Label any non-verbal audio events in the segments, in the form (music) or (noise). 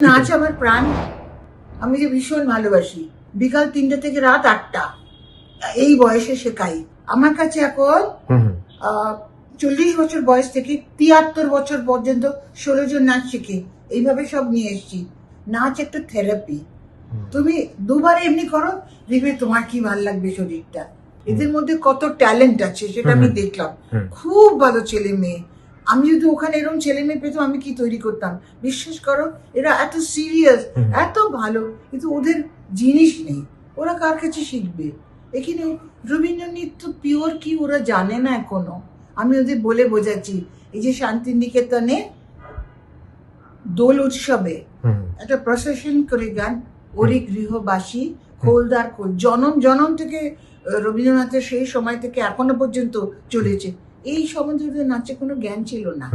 নাচ আমার প্রাণ। আমি যে ভীষণ ভালোবাসি। বিকাল তিনটে থেকে রাত আটটা। এই বয়সে শেখাই। আমার কাছে এখন চল্লিশ বছর বয়স থেকে তিয়াত্তর বছর পর্যন্ত ষোলো জন নাচ শিখে। এইভাবে সব নিয়ে এসেছি। নাচ একটা থেরাপি তুমি দুবার এমনি করো দেখবে তোমার কি ভালো লাগবে শরীরটা। এদের মধ্যে কত ট্যালেন্ট আছে সেটা আমি দেখলাম। খুব ভালো ছেলে মেয়ে। আমি যদি ওখানে এরকম ছেলে মেয়ে পেতাম আমি কি তৈরি করতাম? বিশ্বাস করো এরা এত সিরিয়াস এত ভালো কিন্তু ওদের জিনিস নেই। ওরা কার কাছে শিখবে? এখানে রবীন্দ্র নৃত্য পিওর কি ওরা জানে না এখনও? আমি ওদের বলে বোঝাচ্ছি এই যে শান্তিনিকেতনে দোল উৎসবে একটা প্রসেশন করে গান ওরে গৃহবাসী খোলদার খোল জনম জনম থেকে রবীন্দ্রনাথের সেই সময় থেকে এখনও পর্যন্ত চলেছে। এই সম্বন্ধে ওদের নাচে কোনো জ্ঞান ছিল না।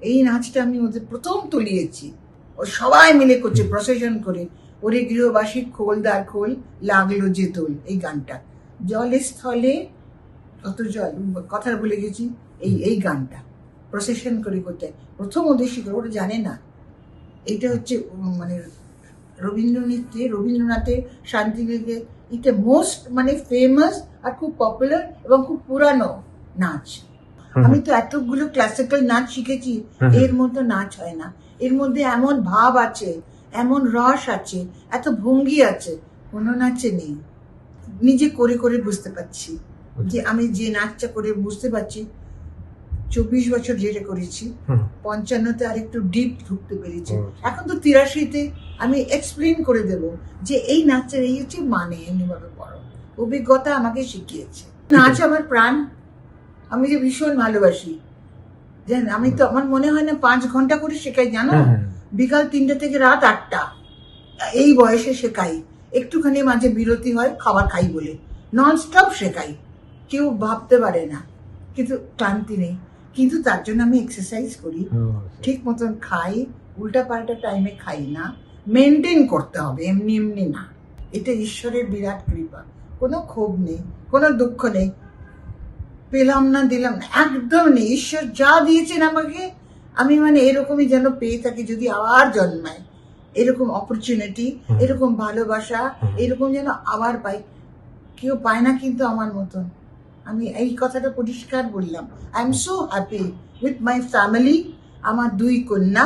এই নাচটা আমি ওদের প্রথম তুলিয়েছি। ও সবাই মিলে করছে প্রসেশন করে। ওরে গৃহবাসী খোলদার খোল লাগল যে দোল এই গানটা। জলে স্থলে কত জল কথা বলে গেছি এই এই গানটা। প্রসেশন করে করতে। প্রথম ওদের শিখে ওরা জানে না। এটা হচ্ছে মানে রবীন্দ্র নৃত্যে রবীন্দ্রনাথের শান্তিনিকে এটা মোস্ট মানে ফেমাস আর খুব পপুলার এবং খুব পুরানো। নাচ। আমি তো এতগুলো ক্লাসিক্যাল নাচ শিখেছি এর মতো নাচ হয় না। এর মধ্যে এমন ভাব আছে এমন রস আছে এত ভঙ্গি আছে কোনো নাচে নেই। নিজে করে করে বুঝতে পারছি যে আমি যে নাচটা করে বুঝতে পারছি চব্বিশ বছর যেটা করেছি পঞ্চান্নতে আর একটু ডিপ ঢুকতে পেরেছি। এখন তো তিরাশিতে আমি এক্সপ্লেন করে দেব যে এই নাচের এই হচ্ছে মানে এমনিভাবে পড়ো। অভিজ্ঞতা আমাকে শিখিয়েছে। নাচ আমার প্রাণ আমি যে ভীষণ ভালোবাসি। জানেন আমি তো আমার মনে হয় না পাঁচ ঘণ্টা করে শেখাই জানো? বিকাল তিনটে থেকে রাত আটটা। এই বয়সে শেখাই। একটুখানি মাঝে বিরতি হয় খাবার খাই বলে। নন স্টপ শেখাই। কেউ ভাবতে পারে না কিন্তু ক্লান্তি নেই। কিন্তু তার জন্য আমি এক্সারসাইজ করি। ঠিক মতন খাই উল্টা পাল্টা টাইমে খাই না। মেনটেন করতে হবে এমনি এমনি না। এটা ঈশ্বরের বিরাট কৃপা। কোনো ক্ষোভ নেই কোনো দুঃখ নেই। পেলাম না দিলাম না। একদম নেই। ঈশ্বর যা দিয়েছেন আমাকে আমি মানে এরকমই যেন পেয়ে থাকি যদি আবার জন্মায়। এরকম অপরচুনিটি এরকম ভালোবাসা এরকম যেন আবার পাই। কেউ পায় না কিন্তু আমার মতন। আমি এই কথাটা পরিষ্কার বললাম। I am so happy with my family আমার দুই কন্যা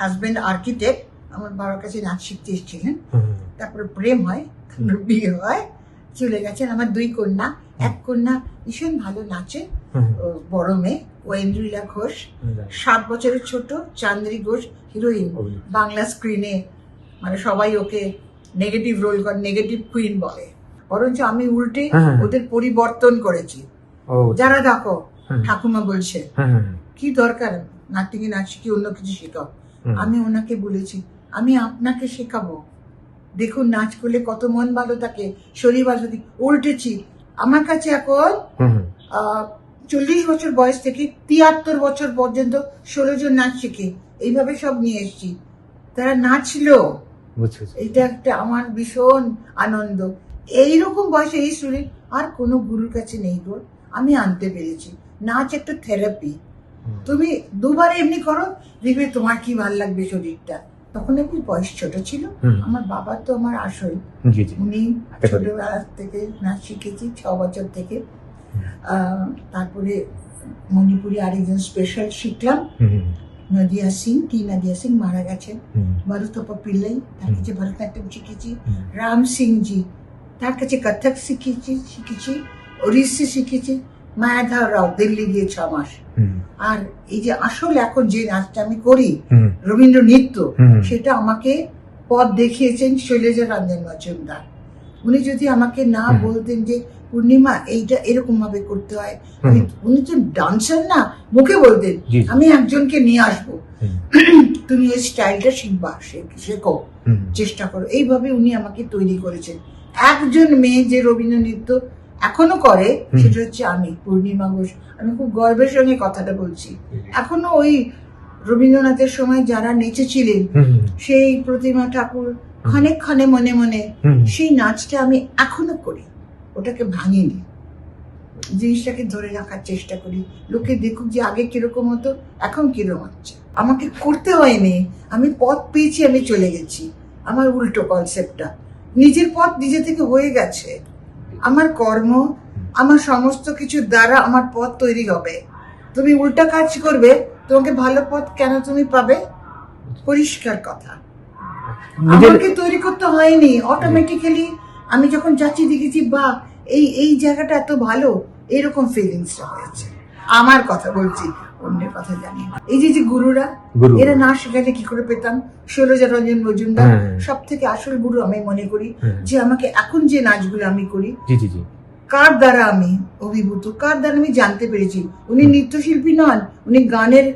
হাজব্যান্ড আর্কিটেক্ট আমার বাবার কাছে নাচ শিখতে এসেছিলেন তারপরে প্রেম হয় তারপরে বিয়ে হয় চলে গেছেন আমার দুই কন্যা। এক কন্যা ভীষণ ভালো নাচে বড় মেয়ে ঐন্দ্রিলা ঘোষ সাত বছরের ছোট চান্দ্রী ঘোষ হিরোইন। বাংলা স্ক্রিনে মানে সবাই ওকে নেগেটিভ রোল করে নেগেটিভ কুইন বলে। বরঞ্চ আমি উল্টে হ্যাঁ। ওদের পরিবর্তন করেছি। যারা দেখো ঠাকুমা বলছে কি দরকার? নাট্যকে নাচ কি অন্য কিছু শেখাও। আমি ওনাকে বলেছি আমি আপনাকে শেখাবো। দেখুন নাচ করলে কত মন ভালো থাকে শরীর ভালো থাকে উল্টেছি আমার কাছে এখন চল্লিশ বছর বয়স থেকে তিয়াত্তর বছর পর্যন্ত ষোলো জন নাচ শিখে এইভাবে সব নিয়ে এসেছি। তারা নাচলো। এটা একটা আমার ভীষণ আনন্দ। এইরকম বয়সে এই শরীর আর কোনো গুরুর কাছে নেই গো আমি আনতে পেরেছি। নাচ একটা থেরাপি তুমি দুবার এমনি করো দেখবে তোমার কি ভালো লাগবে শরীরটা। তখন একটু বয়স ছোট ছিল। আমার বাবা তো আমার আসল। উনি হাতে করে। ছোটবেলা থেকে নাচ শিখেছি ছ বছর থেকে। তারপরে মণিপুরি আরেকজন স্পেশাল শিখলাম। নদিয়া সিং টি নদিয়া সিং মারা গেছেন। মারুতপা পিল্লাই তার কাছে ভরতনাট্যম শিখেছি। রাম সিং জি তার কাছে কথক শিখেছি শিখেছি ওড়িশি শিখেছি। মায়াধর রাও দিল্লি গিয়ে ছ মাস। আর এই যে আসল এখন যে নাচটা আমি করি রবীন্দ্র নৃত্য সেটা আমাকে পথ দেখিয়েছেন শৈলজা রঞ্জন মজুমদার। উনি যদি আমাকে না বলতেন যে পূর্ণিমা এইটা এরকম ভাবে করতে হয়। উনি তো ডান্সার না মুখে বলতেন। আমি একজনকে নিয়ে আসব। (clears throat) তুমি ওই স্টাইলটা শিখবা শেখো চেষ্টা করো। এইভাবে উনি আমাকে তৈরি করেছেন। একজন মেয়ে যে রবীন্দ্র নৃত্য এখনও করে সেটা হচ্ছে আমি পূর্ণিমা ঘোষ। আমি খুব গর্বের সঙ্গে কথাটা বলছি। এখনও ওই রবীন্দ্রনাথের সময় যারা নেচেছিলেন সেই প্রতিমা ঠাকুর ক্ষণে ক্ষণে মনে মনে সেই নাচটা আমি এখনও করি। ওটাকে ভাঙিনি জিনিসটাকে ধরে রাখার চেষ্টা করি। লোকে দেখুক যে আগে কীরকম হতো এখন কীরকম হচ্ছে। আমাকে করতে হয়নি। আমি পথ পেয়েছি আমি চলে গেছি। আমার উল্টো কনসেপ্টটা নিজের পথ নিজে থেকে হয়ে গেছে। আমার কর্ম আমার সমস্ত কিছুর দ্বারা আমার পথ তৈরি হবে। তুমি উল্টা কাজ করবে তোমাকে ভালো পথ কেন তুমি পাবে? পরিষ্কার কথা। আমাকে তৈরি করতে হয়নি অটোমেটিক্যালি আমি যখন যাচ্ছি দেখেছি বা এই এই জায়গাটা এত ভালো। এরকম ফিলিংসটা হয়েছে। আমার কথা বলছি। অন্যের কথা জানি এই যে যে গুরুরা এরা না শেখালে কি করে পেতাম? রঞ্জন মজুমদার হ্যাঁ। সব থেকে আসল গুরু আমি মনে করি হ্যাঁ। যে আমাকে এখন যে নাচগুলো আমি করি কার দ্বারা আমি অভিভূত? কার দ্বারা আমি জানতে পেরেছি? উনি নৃত্যশিল্পী নন উনি গানের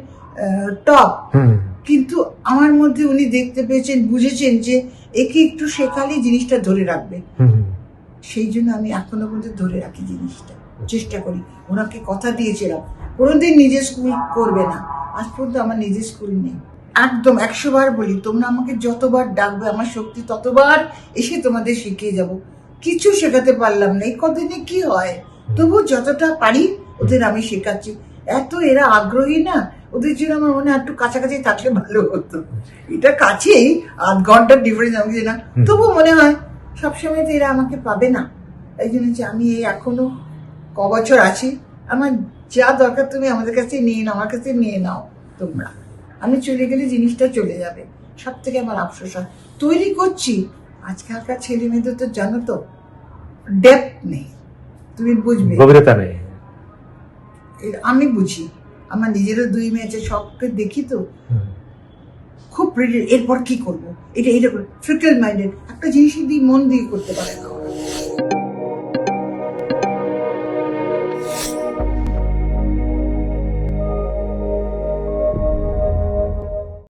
টপ। কিন্তু আমার মধ্যে উনি দেখতে পেয়েছেন বুঝেছেন যে একে একটু শেখালে জিনিসটা ধরে রাখবে। সেই জন্য আমি এখনও পর্যন্ত ধরে রাখি জিনিসটা চেষ্টা করি। ওনাকে কথা দিয়েছিলাম। কোনোদিন নিজের স্কুল করবে না। আজ পর্যন্ত আমার নিজের স্কুল নেই। একদম একশো বার বলি তোমরা আমাকে যতবার ডাকবে আমার শক্তি ততবার এসে তোমাদের শিখিয়ে যাব। কিছু শেখাতে পারলাম না এই কদিনে কি হয়? তবু যতটা পারি ওদের আমি শেখাচ্ছি। এত এরা আগ্রহী না ওদের জন্য আমার মনে হয় একটু কাছাকাছি থাকলে ভালো হতো। এটা কাছেই আধ ঘণ্টার ডিফারেন্স আমাকে না। তবু মনে হয় সবসময় তো এরা আমাকে পাবে না। এই জন্য যে আমি এই এখনও ক বছর আছি আমার যা দরকার তুমি আমাদের কাছে নিয়ে নাও আমার কাছে নিয়ে নাও তোমরা। আমি চলে গেলে জিনিসটা চলে যাবে। সব থেকে আমার আফসোস হয়। তৈরি করছি। আজকালকার ছেলে মেয়েদের তো জানো তো ডেপথ নেই। তুমি বুঝবে। গভীরতা নেই। আমি বুঝি। আমার নিজেরও দুই মেয়ে আছে সবকে দেখি তো। খুব এরপর কি করব? এটা এটা ফ্রিকেল মাইন্ডেড একটা জিনিস দিয়ে মন দিয়ে করতে পারে না।